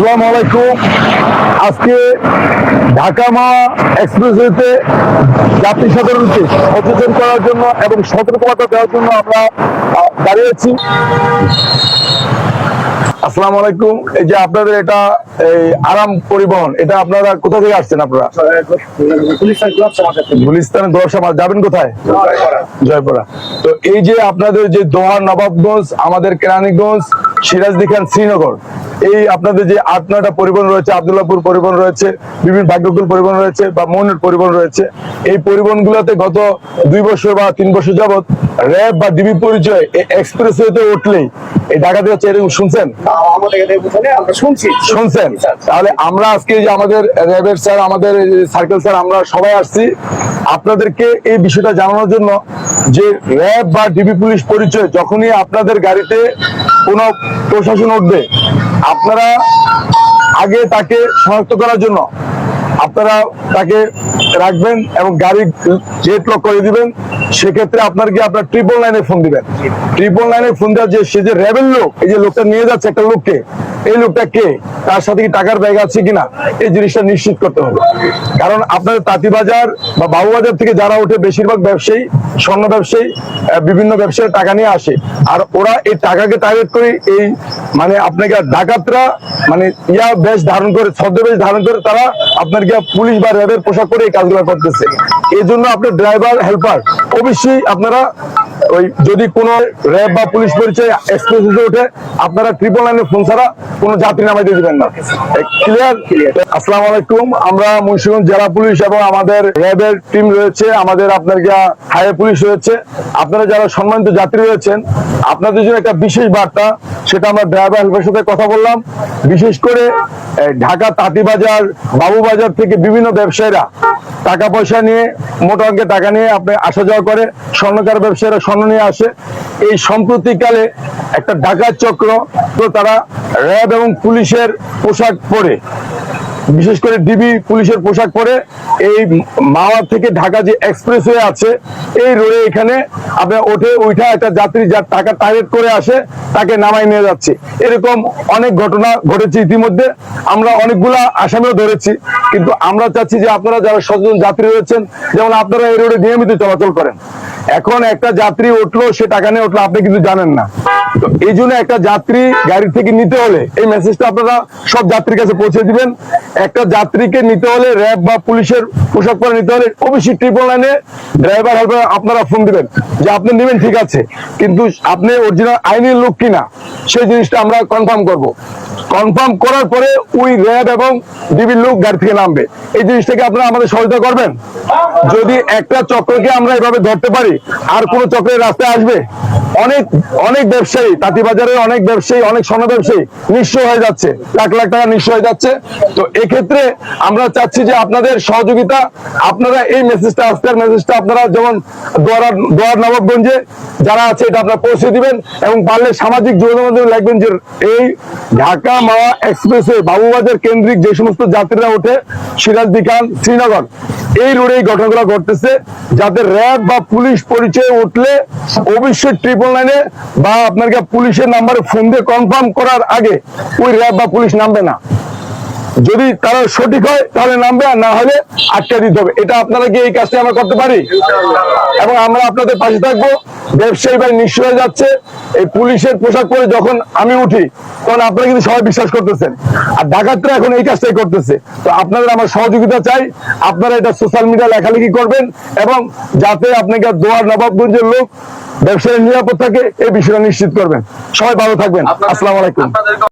আসসালামু আলাইকুম। আজকে ঢাকা মা এক্সপ্রেসওয়েতে যাত্রী সাধারণকে সচেতন করার জন্য এবং সতর্কতা দেওয়ার জন্য আমরা দাঁড়িয়েছি আসসালামু আলাইকুম। এই যে আপনাদের এটা, এই আরাম পরিবহন, এটা আপনারা কোথা থেকে আসছেন আপনারা? গুলিস্তান গোরসভা যাবেন কোথায়? জয়পুরা তো এই যে আপনাদের যে দোহার নবাবগঞ্জ, আমাদের কেরানীগঞ্জ সিরাজদি খান শ্রীনগর। এই আপনাদের যে আট নয়টা পরিবহন রয়েছে আবদুল্লাপুর পরিবহন রয়েছে বিভিন্ন ভাগ্যকুল পরিবহন রয়েছে বা মনের পরিবহন রয়েছে এই পরিবহনগুলোতে গত দুই বছর বা তিন বছর যাবত র্যাব বা ডিবি পরিচয় এক্সপ্রেস ওয়েতে উঠলেই এই ঢাকা থেকে এরকম শুনছেন? শুনছেন? তাহলে আমরা আজকে যে আমাদের র্যাবের স্যার আমাদের সার্কেল স্যার আমরা সবাই আসছি। আপনাদেরকে এই বিষয়টা জানানোর জন্য যে র্যাব বা ডিবি পুলিশ পরিচয় যখনই আপনাদের গাড়িতে কোনো প্রশাসন উঠবে, আপনারা আগে তাকে শনাক্ত করার জন্য আপনারা তাকে রাখবেন এবং গাড়ি জেট লক করে দিবেন। সেক্ষেত্রে আপনার কি আপনার ট্রিপল লাইনে ফোন দিবেন? ট্রিপল লাইনে ফোন দেওয়ার যে, সে যে রেবেল লোক, এই যে লোকটা নিয়ে যাচ্ছে একটা লোককে, এই লোকটা কে? তার সাথে কি টাকার ব্যাগ আছে কিনা? এই জিনিসটা নিশ্চিত করতে হবে। কারণ আপনাদের তাঁতিবাজার বা বাবুবাজার থেকে যারা ওঠে, বেশিরভাগ ব্যবসায়ী, স্বর্ণ ব্যবসায়ী বিভিন্ন ব্যবসায়ী টাকা নিয়ে আসে। আর ওরা এই টাকাকে টার্গেট করে এই মানে আপনাকে ডাকাতরা মানে ইয়া বেশ ধারণ করে, ছদ্মবেশ ধারণ করে, তারা আপনার পুলিশ বা র্যাবের পোশাক করে এই কাজগুলো করতেছে। এই জন্য আপনার ড্রাইভার হেল্পার অবশ্যই আপনারা ওই যদি কোনো র্যাব বা পুলিশ পরিচয় এক্সপ্রেস ওঠে, আপনারা ট্রিপল লাইনে ফোন ছাড়া কোনো যাত্রী নামাইতে দিবেন না। ক্লিয়ার আসসালামু আলাইকুম, আমরা মুন্সিগঞ্জ জেলা পুলিশ এবং আমাদের র্যাবের টিম রয়েছে, আমাদের আপনার গিয়া হাইওয়ে পুলিশ রয়েছে। আপনারা যারা সম্মানিত যাত্রী রয়েছেন, আপনাদের জন্য একটা বিশেষ বার্তা, সেটা আমরা ড্রাইভার হেল্পের সাথে কথা বললাম। বিশেষ করে ঢাকা তাঁতিবাজার, বাবুবাজার থেকে বিভিন্ন ব্যবসায়ীরা টাকা পয়সা নিয়ে, মোটা অঙ্কে টাকা নিয়ে আপনি আসা যাওয়া করে, স্বর্ণকার ব্যবসায়ীরা স্বর্ণ নিয়ে আসে। এই সম্প্রতিকালে একটা ডাকাত চক্র, তো তারা র্যাব এবং পুলিশের পোশাক পরে বিশেষ করে ডিবি পুলিশের পোশাক পরে এই মাওয়া থেকে ঢাকা যে এক্সপ্রেসওয়ে আছে, এই রোডে এখানে আপনার ওঠে, উঠা একটা যাত্রী যার টাকা টার্গেট করে আসে, তাকে নামাই নিয়ে যাচ্ছে। এরকম অনেক ঘটনা ঘটেছে ইতিমধ্যে। আমরা অনেকগুলা আসামিও ধরেছি। কিন্তু আমরা চাচ্ছি যে আপনারা যারা সচেতন যাত্রী রয়েছেন, যেমন আপনারা এই রোডে নিয়মিত চলাচল করেন। এখন একটা যাত্রী উঠল, সে টাকা নিয়ে উঠল, আপনি কিন্তু জানেন না। এই জন্য একটা যাত্রী গাড়ি থেকে নিতে হলে এই মেসেজটা আপনারা সব যাত্রীর কাছে পৌঁছে দিবেন। একটা যাত্রীকে নিতে হলে র্যাব বা পুলিশের পোশাক পরে নিতে হলে অবশ্যই ট্রিপল লাইনে ড্রাইভার হেল্পার আপনারা ফোন দিবেন যে আপনি নেবেন ঠিক আছে। কিন্তু আপনি অরিজিনাল আইনের লোক কিনা সেই জিনিসটা আমরা কনফার্ম করব। কনফার্ম করার পরে ওই র্যাব এবং ডিবির লোক গাড়ি থেকে নামবে। এই জিনিসটাকে আপনারা আমাদের সহযোগিতা করবেন। যদি একটা চক্রকে আমরা এভাবে ধরতে পারি, আর কোন চক্রের রাস্তায় আসবে? অনেক অনেক ব্যবসায়ী, তাঁতিবাজারের অনেক ব্যবসায়ী, অনেক স্বর্ণ ব্যবসায়ী নিঃস্ব হয়ে যাচ্ছে। লাখ লাখ টাকা নিঃস্ব হয়ে যাচ্ছে। তো এক্ষেত্রে আমরা চাচ্ছি যে আপনাদের সহযোগিতা, আপনারা এই মেসেজটা আজকের মেসেজটা আপনারা যেমন দোয়ার দোয়ার নবাবগঞ্জে যারা আছে, এটা আপনারা পৌঁছে দিবেন এবং পারলে সামাজিক যোগাযোগ মাধ্যমে লিখবেন যে এই ঢাকা মাওয়া এক্সপ্রেসে বাবুবাজার কেন্দ্রিক যে সমস্ত যাত্রীরা ওঠে সিরাজদি খান শ্রীনগর। এই রোডে এই ঘটনাগুলো ঘটতেছে, যাতে র্যাব বা পুলিশ পরিচয় উঠলে অবশ্যই ট্রিপল নাইনে বা আপনার পুলিশের নাম্বারে ফোন দিয়ে কনফার্ম করার আগে ওই র্যাব বা পুলিশ নামবে না। যদি তারা সঠিক হয় তাহলে নামবে আর না হলে আটকে দিতে হবে। এটা আপনারা কি এই কাজটা আমরা করতে পারি। এবং আমরা আপনাদের পাশে থাকব। ব্যবসায়ী ভাই নিশ্চয় হয়ে যাচ্ছে। এই পুলিশের পোশাক পরে যখন আমি উঠি তখন আপনারা কিন্তু সবাই বিশ্বাস করতেছেন। আর ডাকাতরা এখন এই কাজটাই করতেছে। তো আপনাদের আমার সহযোগিতা চাই। আপনারা এটা সোশ্যাল মিডিয়া লেখালেখি করবেন এবং যাতে আপনাকে দোয়ার নবাবগঞ্জের লোক ব্যবসায়ী নিরাপদ থাকে এই বিষয়টা নিশ্চিত করবেন। সবাই ভালো থাকবেন। আসসালাম আলাইকুম।